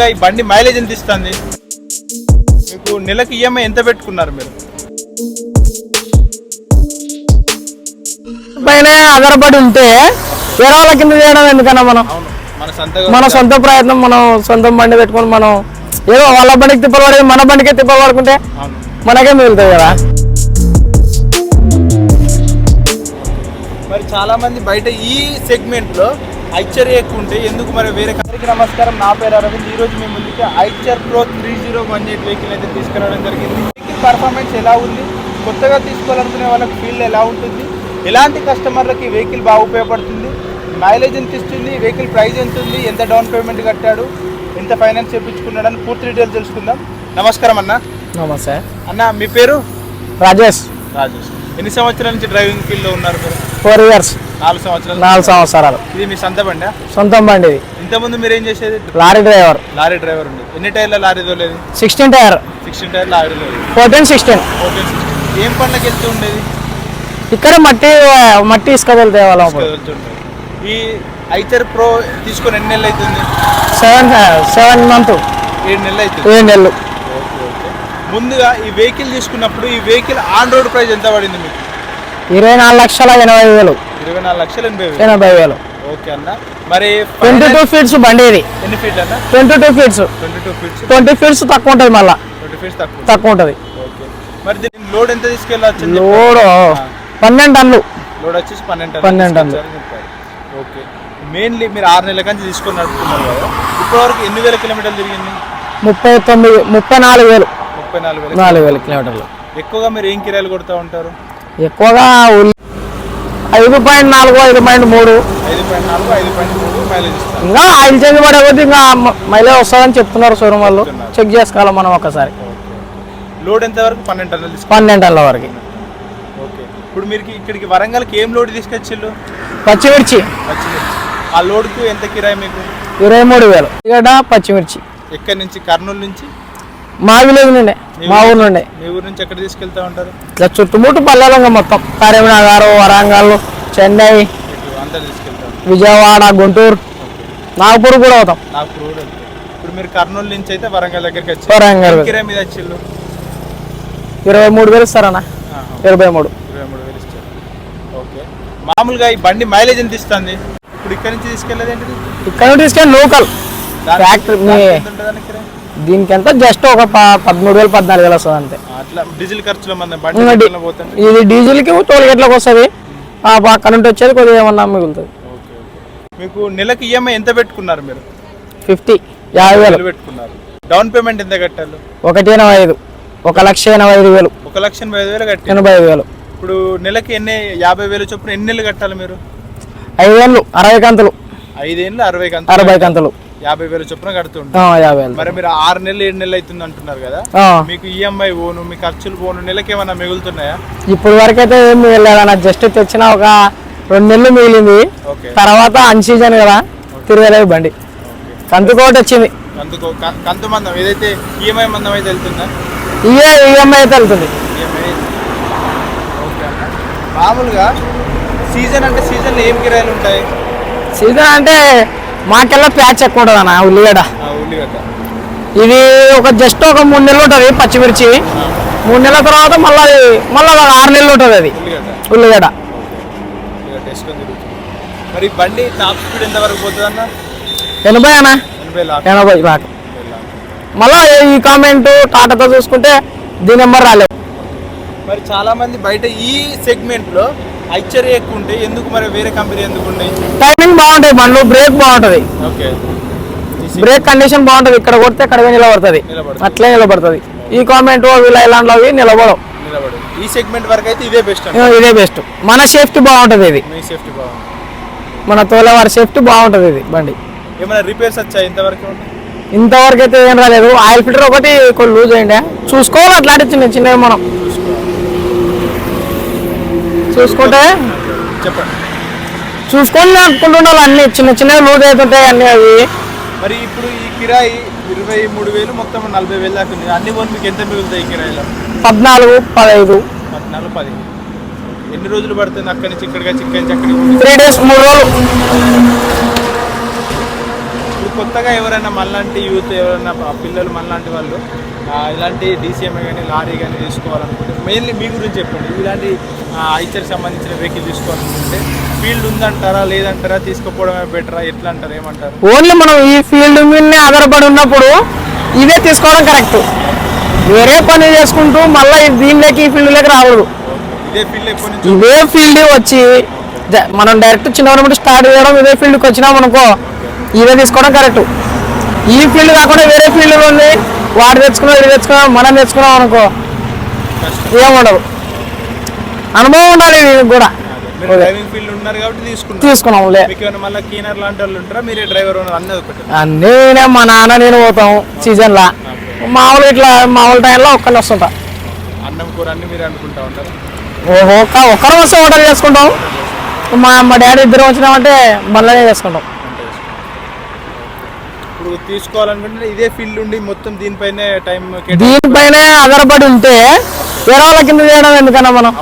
మామూలుగా ఈ బండి మైలేజ్ ఎంత ఇస్తుంది? మీకు నెలకు ఈఎంఐ ఎంత పెట్టుకున్నారు మీరు? పైన ఆధారపడి ఉంటే వేరే వాళ్ళ కింద చేయడం ఎందుకన్నా మనం? మన సొంత ప్రయత్నం మనం సొంత బండి పెట్టుకొని మనం ఏదో వాళ్ళ బండికి తిప్పబడి మన బండికి తిప్పబడుకుంటే అవును. మనకే మిగులుతుంది కదా? మరి చాలా మంది బయట ఈ సెగ్మెంట్లో ఐచర్ ఎక్కువ ఉంటే ఎందుకు మరి వేరే అందరికీ నమస్కారం. నా పేరు అరవింద్. ఈ రోజు మీ ముందుకి Eicher pro three zero one eight vehicle అయితే తీసుకురావడం జరిగింది. వెహికల్ పర్ఫార్మెన్స్ ఎలా ఉంది? కొత్తగా తీసుకోవాలనుకునే వాళ్ళకి ఫీల్డ్ ఎలా ఉంటుంది? ఎలాంటి కస్టమర్లకి ఈ వెహికల్ బాగా ఉపయోగపడుతుంది? మైలేజ్ ఎంత ఇస్తుంది? వెహికల్ ప్రైస్ ఎంత ఉంది? ఎంత డౌన్ పేమెంట్ కట్టాడు? ఎంత ఫైనాన్స్ చేయించుకున్నాడు అని పూర్తి డీటెయిల్స్ తెలుసుకుందాం. నమస్కారం అన్న. నమస్తే. అన్న మీ పేరు? రాజేష్. రాజేష్. ఎన్ని సంవత్సరాల నుంచి డ్రైవింగ్ ఫీల్డ్లో ఉన్నారు మీరు? Four years. నాలుగు సంవత్సరాలు నాలుగు సంవత్సరాలు. ఇది మీ సొంత బండి? సొంతం బండి ఇది. ఇంతకుముందు మీరు ఏం చేసేది? Lorry driver. లారీ డ్రైవర్ ఉంది ఎన్ని టైర్ల lorry తోలేదు? Sixteen tyre. Sixteen tyre lorry తోలేదు. Fourteen sixteen. Okay ఏం పనులకు వెళ్తూ ఉండేది? ఇక్కడ మట్టి మట్టి ఇసుక వెళ్తే వాళ్ళం ఈ ఐచర్ ప్రో తీసుకొని ఎన్ని నెలలు అవుతుంది? Seven seven month. ఏడు నెలలు అవుతుంది. ఏడు నెలలు. ముందుగా ఈ వెహికల్ తీసుకున్నప్పుడు ఈ వెహికల్ ఆన్ రోడ్ ప్రైస్ ఎంత పడింది మీకు? ఇరవై నాలుగు లక్షల ఎనభై వేలు. ఇరవై నాలుగు లక్షలు ఎనభై వేలు. ఎనభై వేలు. ఓకే అన్న. మరి ట్వంటీ టూ ఫీట్స్ బండి ఇది. ఎన్ని ఫీట్ అన్న? Twenty two feets. Twenty two feets twenty feets తక్కువ ఉంటుంది మళ్ళా. ట్వంటీ ఫీట్స్ తక్కువ. తక్కువ ఉంటుంది. ఓకే. మరి దీని లోడ్ ఎంత తీసుకెళ్ళచ్చు లోడ్ పన్నెండు టన్నులు. లోడ్ వచ్చేసి పన్నెండు పన్నెండు చెప్పారు. ఓకే. మెయిన్లీ మీరు ఆరు నెలల కంచి తీసుకొని నడుపుతున్నారు కదా. ఇప్పటివరకు ఎన్ని వేల కిలోమీటర్లు తిరిగింది? ముప్పై తొమ్మిది ముప్పై నాలుగు వేలు. ముప్పై నాలుగు వేల నాలుగు వేల కిలోమీటర్లు. ఎక్కువగా మీరు ఏం కిరాయిలు కొడుతూ ఉంటారు? ఎక్కువగా ఐదు పాయింట్ నాలుగు ఐదు పాయింట్ మూడు. ఐదు పాయింట్ నాలుగు ఐదు పాయింట్ మూడు మైలేజ్ ఇస్తారు. ఇంకా ఆయిల్ చేంజ్ పడే కొద్దీ ఇంకా మైలేజ్ వస్తుందని చెప్తున్నారు షోరూమ్ వాళ్ళు. చెక్ చేసుకోవాలి మనం ఒకసారి. లోడ్ ఎంత వరకు? పన్నెండు టన్నులు పన్నెండు టన్నుల వరకు. ఓకే. ఇప్పుడు మీరు ఇక్కడికి వరంగల్కి ఏం లోడ్ తీసుకొచ్చిళ్ళు? పచ్చిమిర్చి. పచ్చిమిర్చి. ఆ లోడ్కు ఎంత కిరాయి మీకు? ఇరవై మూడు వేలు. ఇక్కడ పచ్చిమిర్చి. ఎక్కడి నుంచి? కర్నూలు నుంచి? మా విలేజ్ నుండే మా ఊరు నుండే. మీ ఊరు నుంచి ఎక్కడ తీసుకెళ్తా ఉంటారు? ఇట్లా చుట్టుముట్టు పల్లెలంగా మొత్తం. కరీంనగర్ వరంగల్ చెన్నై విజయవాడ గుంటూరు నాగపూర్ కూడా అవుతాం వెళ్తే ఇప్పుడు మీరు కర్నూలు నుంచి అయితే వరంగల్ దగ్గరికి వచ్చి వరంగల్. మీద వచ్చిళ్ళు? ఇరవై మూడు వేలు ఇస్తారన్న. ఇరవై మూడు. ఇరవై మూడు వేలు ఇస్తారు. ఓకే. మామూలుగా ఈ బండి మైలేజ్ ఎంత ఇస్తుంది? ఇప్పుడు ఇక్కడ నుంచి తీసుకెళ్ళేది ఏంటిది? ఇక్కడ నుండి తీసుకెళ్ళి లోకల్. ఫ్యాక్టరీ దానికి ఎంత జస్ట్ ఒక పదమూడు వేలు పద్నాలుగు వేలు వస్తుంది అంతే. డీజిల్ ఖర్చులో ఇది డీజిల్కి టోల్ గేట్లకు వస్తుంది. అక్కడ నుండి వచ్చేది కొద్దిగా ఏమన్నా మిగులుతుంది. మీకు నెలకు ఈఎంఐ ఎంత పెట్టుకున్నారు మీరు? ఫిఫ్టీ యాభై వేలు. పెట్టుకున్నారు. డౌన్ పేమెంట్ ఎంత కట్టారు? ఒకటి ఎనభై ఐదు ఒక లక్ష ఎనభై ఐదు వేలు. ఒక లక్ష ఎనభై ఐదు వేలు కట్టి ఎనభై ఐదు వేలు. ఇప్పుడు నెలకి ఎన్ని యాభై వేలు చొప్పున ఎన్ని నెలలు కట్టాలి మీరు? ఐదు వేలు అరవై కంతులు. ఐదేళ్ళు అరవై కంత అరవై కంతులు. యాభై వేలు చొప్పున కడుతుంటారు మరి మీరు ఆరు నెలలు ఏడు నెలలు అవుతుంది అంటున్నారు కదా మీకు ఈఎంఐ పోను మీ ఖర్చులు పోను నెలకి ఏమైనా మిగులుతున్నాయా? ఇప్పుడు వరకైతే ఏం మిగలేదన్న జస్ట్ తెచ్చిన ఒక రెండు నెలలు మిగిలింది. తర్వాత అన్ సీజన్ కదా తిరగలేదు బండి. కంతు కోటి వచ్చింది. కంతు మందం ఏదైతే ఈఎంఐ మందం అయితే వెళ్తుందా? ఇయే ఈఎంఐ అయితే వెళ్తుంది. మామూలుగా సీజన్ అంటే సీజన్లో ఏం కిరాయిలు ఉంటాయి? సీజన్ అంటే మాకెల్లా ప్యాచ్ ఎక్కువ ఉంటుంది అన్న ఉల్లిగడ్డ? ఇది ఒక జస్ట్ ఒక మూడు నెలలు ఉంటుంది పచ్చిమిర్చి. మూడు నెలల తర్వాత మళ్ళీ మళ్ళీ ఒక ఆరు నెలలు ఉంటుంది అది. ఉల్లిగడ్డ. మరి బండి టాప్ స్పీడ్ ఎంత వరకు పోతుంది అన్న? ఎనభై అన్న. ఎనభై లాక్. మళ్ళీ ఈ కామెంట్ టాటాతో చూసుకుంటే దీని నెంబర్ రాలేవు మరి చాలా మంది బయట ఈ సెగ్మెంట్ లో ఐచర్ ఎక్కువ ఉంటే ఎందుకు మరి వేరే కంపెనీ ఎందుకు ఉన్నాయి టైమింగ్ బాగుంటుంది బండ్లు బ్రేక్ బాగుంటుంది. ఓకే. బ్రేక్ కండిషన్ బాగుంటుంది ఇక్కడ కొడితే ఇక్కడ నిలబడుతుంది. అట్లే నిలబడుతుంది. ఈ కామెంట్ వీళ్ళ ఇలాంటివి అవి నిలబడవు. నిలబడు ఈ సెగ్మెంట్ వరకు అయితే ఇదే బెస్ట్ ఇదే బెస్ట్ మన సేఫ్టీ బాగుంటుంది ఇది. సేఫ్టీ బాగుంది. మన తోలే వారి సేఫ్టీ బాగుంటుంది ఇది బండి. ఏమైనా రిపేర్స్ వచ్చాయి ఇంతవరకు? ఇంతవరకు అయితే ఏం రాలేదు. ఆయిల్ ఫిల్టర్ ఒకటి కొన్ని లూజ్ అయ్యిండే చూసుకోవాలి అట్లాంటి చిన్న చిన్నవి మనం. చూసుకుంటే? చెప్పండి చూసుకొని నడుపుకుంటూ ఉండాలి అన్ని. చిన్న చిన్నవి లూజ్ అవుతుంటాయి అన్ని అవి. మరి ఇప్పుడు ఈ కిరాయి ఇరవై మూడు వేలు మొత్తం నలభై వేలు దాకా ఉంది. అన్ని పోను మీకు ఎంత మిగులుతాయి కిరాయిలో? పద్నాలుగు పదహైదు. పద్నాలుగు పది ఎన్ని రోజులు పడుతుంది అక్కడి నుంచి ఇక్కడికి వచ్చి ఇక్కడి నుంచి? త్రీ డేస్ మూడు రోజులు. ఇప్పుడు కొత్తగా ఎవరైనా మనలాంటి యూత్ ఎవరైనా పిల్లలు మనలాంటి వాళ్ళు ఇలాంటి డీసీఎంఏ కానీ లారీ కానీ తీసుకోవాలనుకుంటే మెయిన్లీ మీ గురించి చెప్పండి. ఇలాంటి ఐచర్ సంబంధించిన వెహికల్ తీసుకోవాలనుకుంటే ఫీల్డ్ ఉందంటారా లేదంటారా తీసుకుపోవడమే బెటరా ఎట్లా అంటారు ఏమంటారు? ఓన్లీ మనం ఈ ఫీల్డ్ మీదనే ఆధారపడి ఉన్నప్పుడు ఇదే తీసుకోవడం కరెక్ట్. వేరే పని చేసుకుంటూ మళ్ళీ దీనిలోకి ఈ ఫీల్డ్లోకి రాకూడదు. ఇదే ఫీల్డ్ వచ్చి మనం డైరెక్ట్ చిన్నప్పుడు స్టార్ట్ చేయడం ఇదే ఫీల్డ్కి వచ్చినాం అనుకో ఇదే తీసుకోవడం కరెక్ట్. ఈ ఫీల్డ్ కాకుండా వేరే ఫీల్డ్ ఉంది వాడు తెచ్చుకున్నాం ఇది తెచ్చుకున్నాం మనం తెచ్చుకున్నాం అనుకో ఏముండదు. అనుభవం ఉండాలి దీనికి కూడా. తీసుకున్నాం. లే. మీకు ఏమైనా మళ్ళీ క్లీనర్ లాంటి వాళ్ళు ఉంటారా? మీరే డ్రైవర్ అన్నది ఒకటి. అన్నీ నేనే మా నాన్న నేను పోతాం సీజన్లో మామూలు ఇట్లా మామూలు టైంలో ఒక్కరిని వస్తుంటా. అన్నం కూర అన్ని మీరు అనుకుంటా ఉంటారు? ఓహో ఒక్క ఒక్కరం వస్తే ఆర్డర్ చేసుకుంటాం. మా మా డాడీ ఇద్దరం వచ్చినామంటే బండ్లనే చేసుకుంటాం. ఇప్పుడు తీసుకోవాలనుకుంటే ఇదే ఫీల్డ్ ఉండి మొత్తం దీనిపైనే టైం దీనిపైనే ఆధారపడి ఉంటే వేరే వాళ్ళ కింద చేయడం ఎందుకన్నా మనం?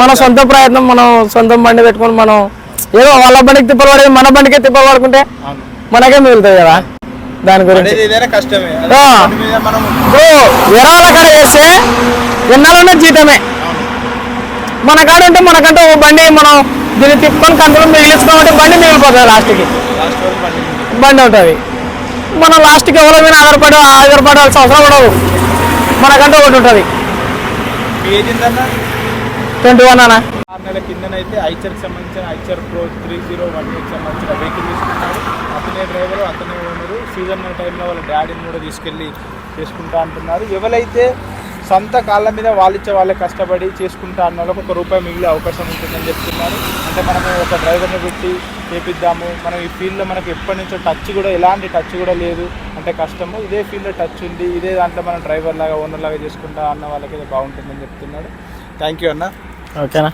మన సొంత ప్రయత్నం మనం సొంత బండి పెట్టుకొని మనం ఏదో వాళ్ళ బండికి తిప్పలు మన బండికి తిప్పలు పడుకుంటే మనకే మిగులుతుంది కదా దాని గురించి? వేరే వాళ్ళ కాడ చేస్తే ఎన్నాళ్ళన్నా జీతమే. మన కాడ ఉంటే మనకంటే ఓ బండి మనం దీన్ని తిప్పుకొని కంట్రోల్ మిగిలించుకోమంటే బండి మిగిలిపోతుంది లాస్ట్కి. బండి ఉంటుంది. మనం లాస్ట్కి ఎవరి మీద ఆధారపడి ఆధారపడాల్సిన అవసరం ఉండదు. మనకంటే ఒకటి ఉంటుంది. ట్వంటీ వన్ అన్న. ఆరు నెలల కిందనైతే ఐచర్కి సంబంధించిన Eicher pro three zero one eight సంబంధించిన వెహికల్ తీసుకున్నాడు అతనే డ్రైవరు అతనే ఓనరు సీజన్ టైంలో వాళ్ళ డాడీని కూడా తీసుకెళ్ళి చేసుకుంటా అంటున్నారు. ఎవరైతే సొంత కాళ్ళ మీద వాళ్ళిచ్చే వాళ్ళే కష్టపడి చేసుకుంటా అన్న వాళ్ళకి ఒక రూపాయి మిగిలే అవకాశం ఉంటుందని చెప్తున్నారు. అంటే మనము ఒక డ్రైవర్ని పెట్టి చేపిద్దాము. మనం ఈ ఫీల్డ్లో మనకి ఎప్పటి నుంచో టచ్ కూడా ఎలాంటి టచ్ కూడా లేదు. అంటే కష్టము. ఇదే ఫీల్డ్లో టచ్ ఉంది. ఇదే దాంట్లో మనం డ్రైవర్ లాగా ఓనర్ లాగా చేసుకుంటా అన్న వాళ్ళకి బాగుంటుందని చెప్తున్నాడు థ్యాంక్ యూ అన్న. ఓకేనా?